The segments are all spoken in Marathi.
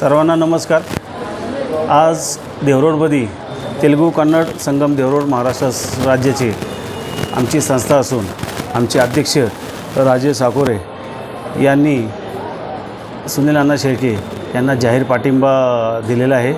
सर्वांना नमस्कार. आज देवरोडमध्ये तेलुगू कन्नड संगम देवरोड महाराष्ट्र राज्याची आमची संस्था असून आमचे अध्यक्ष राजेश साकोरे यांनी सुनील अण्णा शेळके यांना जाहीर पाठिंबा दिलेला आहे.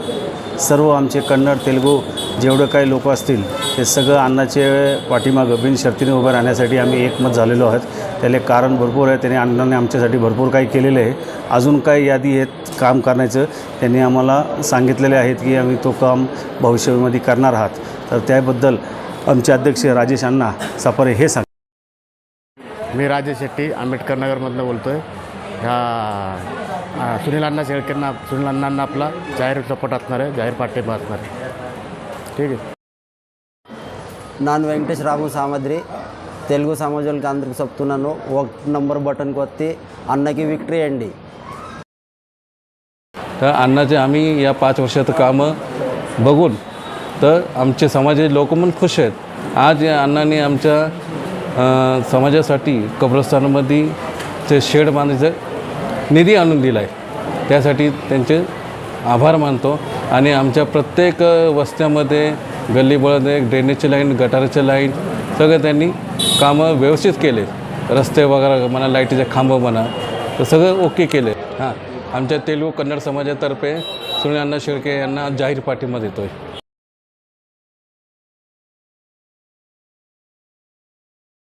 सर्व आमचे कन्नड तेलुगू जेवढे काही लोक असतील ते सगळं अण्णाचे पाठीमागं बिनशर्तीने उभं राहण्यासाठी आम्ही एकमत झालेलो आहोत. त्याला कारण भरपूर आहे त्याने अण्णाने आमच्यासाठी भरपूर काही केलेलं आहे. अजून काही यादी आहेत काम करण्याचं त्यांनी आम्हाला सांगितलेले आहेत की आम्ही तो काम भविष्यामध्ये करणार आहात. तर त्याबद्दल आमचे अध्यक्ष राजेश अण्णा सापारे हे सांग मी राजेश शेट्टी आंबेडकर नगरमधनं बोलतो आहे ह्या सुनील अण्णा शेळकेंना सुनील अण्णांना आपला जाहीर सपोर्ट असणार आहे जाहीर पाठिंबा असणार आहे. ठीक आहे. నాన్ వెంకటేష్ రాము तेलगू తెలుగు సమాజానికి అందరికి చెప్తున్నాను ఒక నంబర్ బటన్కి अण्णा అన్నకి విక్టరీ అండి तर अण्णाचे आम्ही या पाच वर्षाचं कामं बघून तर आमचे समाजाचे लोक पण खुश आहेत. आज या अण्णाने आमच्या समाजासाठी कब्रस्तानमध्ये ते शेड बांधायचं निधी आणून दिला आहे त्यासाठी त्यांचे आभार मानतो. आणि आमच्या प्रत्येक वस्त्यामध्ये गल्लीबोळामध्ये ड्रेनेजची लाईन गटाराची लाईन सगळं त्यांनी कामं व्यवस्थित केले. रस्ते वगैरे म्हणा लाईटीचे खांब म्हणा तर सगळं ओके केले. हां. आमच्या तेलुगू कन्नड समाजातर्फे सुनील अण्णा शेळके यांना जाहीर पाठिंबा देतो आहे